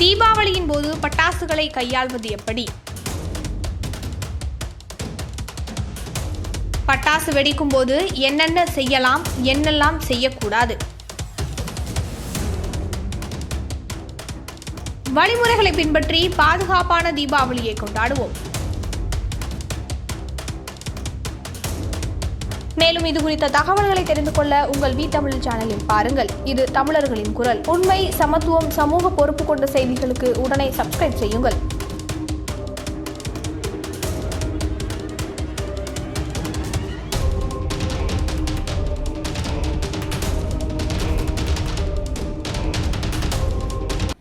தீபாவளியின் போது பட்டாசுகளை கையாள்வது எப்படி? பட்டாசு வெடிக்கும் போது என்னென்ன செய்யலாம் என்னெல்லாம் செய்யக்கூடாது? வழிமுறைகளை பின்பற்றி பாதுகாப்பான தீபாவளியை கொண்டாடுவோம். மேலும் இது குறித்த தகவல்களை தெரிந்து கொள்ள உங்கள் வி தமிழ் சேனலில் பாருங்கள். இது தமிழர்களின் குரல். உண்மை சமத்துவம் சமூக பொறுப்பு கொண்ட செய்திகளுக்கு உடனே சப்ஸ்கிரைப் செய்யுங்கள்.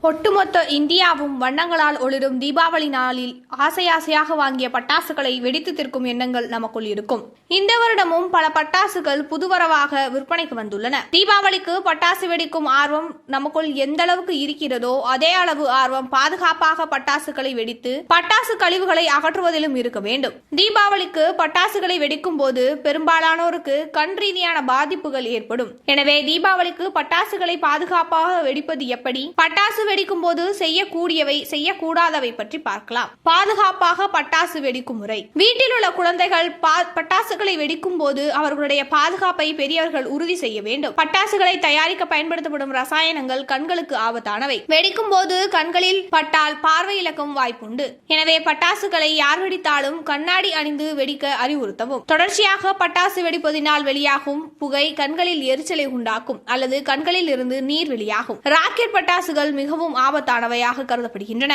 ஒட்டுமொத்த இந்தியாவும் வண்ணங்களால் ஒளிரும் தீபாவளி நாளில் ஆசை ஆசையாக வாங்கிய பட்டாசுகளை வெடித்து திற்கும் எண்ணங்கள் நமக்குள் இருக்கும். இந்த வருடமும் பல பட்டாசுகள் புதுவரவாக விற்பனைக்கு வந்துள்ளன. தீபாவளிக்கு பட்டாசு வெடிக்கும் ஆர்வம் நமக்குள் எந்த அளவுக்கு இருக்கிறதோ அதே அளவு ஆர்வம் பாதுகாப்பாக பட்டாசுகளை வெடித்து பட்டாசு கழிவுகளை அகற்றுவதிலும் இருக்க வேண்டும். தீபாவளிக்கு பட்டாசுகளை வெடிக்கும் போது பெரும்பாலானோருக்கு கண் ரீதியான பாதிப்புகள் ஏற்படும். எனவே தீபாவளிக்கு பட்டாசுகளை பாதுகாப்பாக வெடிப்பது எப்படி? பட்டாசு வெடிக்கும் போது செய்யக்கூடியவை செய்யக்கூடாதவை பற்றி பார்க்கலாம். பாதுகாப்பாக பட்டாசு வெடிக்கும் முறை. வீட்டில் உள்ள குழந்தைகள் பட்டாசுகளை வெடிக்கும் போது அவர்களுடைய பாதுகாப்பை பெரியவர்கள் உறுதி செய்ய வேண்டும். பட்டாசுகளை தயாரிக்க பயன்படுத்தப்படும் ரசாயனங்கள் கண்களுக்கு ஆபத்தானவை. வெடிக்கும் போது கண்களில் பட்டால் பார்வை இழக்கும் வாய்ப்புண்டு. எனவே பட்டாசுகளை யார் வெடித்தாலும் கண்ணாடி அணிந்து வெடிக்க அறிவுறுத்தவும். தொடர்ச்சியாக பட்டாசு வெடிப்பதினால் வெளியாகும் புகை கண்களில் எரிச்சலை உண்டாக்கும் அல்லது கண்களில் இருந்து நீர் வெளியாகும் ராக்கெட் பட்டாசுகள் மிகவும் மிகவும் ஆபத்தானவையாக கருதப்படுகின்றன.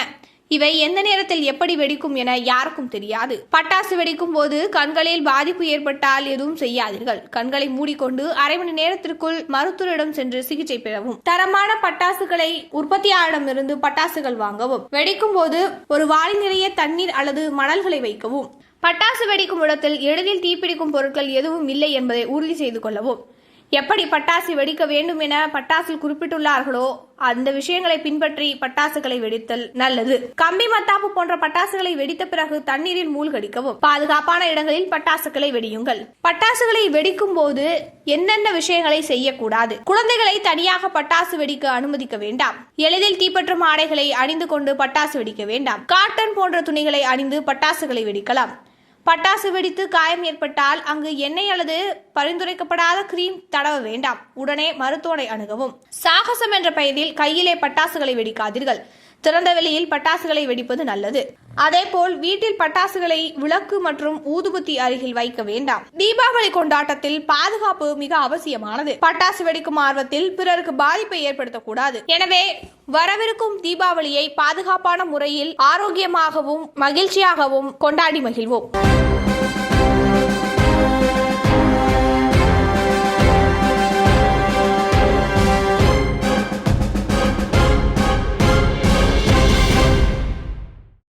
இவை எந்த நேரத்தில் எப்படி வெடிக்கும் என யாருக்கும் தெரியாது. பட்டாசு வெடிக்கும் போது கண்களில் பாதிப்பு ஏற்பட்டால் எதுவும் செய்யாதீர்கள். கண்களை மூடிக்கொண்டு அரை மணி நேரத்திற்குள் மருத்துவரிடம் சென்று சிகிச்சை பெறவும். தரமான பட்டாசுகளை உற்பத்தியாளரிடமிருந்து பட்டாசுகள் வாங்கவும். வெடிக்கும் போது ஒரு வாளி நிறைய தண்ணீர் அல்லது மணல்களை வைக்கவும். பட்டாசு வெடிக்கும் இடத்தில் எளிதில் தீப்பிடிக்கும் பொருட்கள் எதுவும் இல்லை என்பதை உறுதி செய்து கொள்ளவும். எப்படி பட்டாசு வெடிக்க வேண்டும் என பட்டாசில் குறிப்பிட்டுள்ளார்களோ அந்த விஷயங்களை பின்பற்றி பட்டாசுகளை வெடித்தல் நல்லது. கம்பி மத்தாப்பு போன்ற பட்டாசுகளை வெடித்த பிறகு தண்ணீரில் மூழ்கடிக்கவும். பாதுகாப்பான இடங்களில் பட்டாசுகளை வெடியுங்கள். பட்டாசுகளை வெடிக்கும் போது என்னென்ன விஷயங்களை செய்யக்கூடாது? குழந்தைகளை தனியாக பட்டாசு வெடிக்க அனுமதிக்க வேண்டாம். எளிதில் தீப்பற்றும் ஆடைகளை அணிந்து கொண்டு பட்டாசு வெடிக்க வேண்டாம். காட்டன் போன்ற துணிகளை அணிந்து பட்டாசுகளை வெடிக்கலாம். பட்டாசு வெடித்து காயம் ஏற்பட்டால் அங்கு எண்ணெய் அல்லது பரிந்துரைக்கப்படாத கிரீம் தடவ வேண்டாம். உடனே மருத்துவனை அணுகவும். சாகசம் என்ற பெயரில் கையிலே பட்டாசுகளை வெடிக்காதீர்கள். திறந்த வெளியில் பட்டாசுகளை வெடிப்பது நல்லது. அதேபோல் வீட்டில் பட்டாசுகளை விளக்கு மற்றும் ஊதுபத்தி அருகில் வைக்க வேண்டாம். தீபாவளி கொண்டாட்டத்தில் பாதுகாப்பு மிக அவசியமானது. பட்டாசு வெடிக்கும் ஆர்வத்தில் பிறருக்கு பாதிப்பை ஏற்படுத்தக்கூடாது. எனவே வரவிருக்கும் தீபாவளியை பாதுகாப்பான முறையில் ஆரோக்கியமாகவும் மகிழ்ச்சியாகவும் கொண்டாடி மகிழ்வோம்.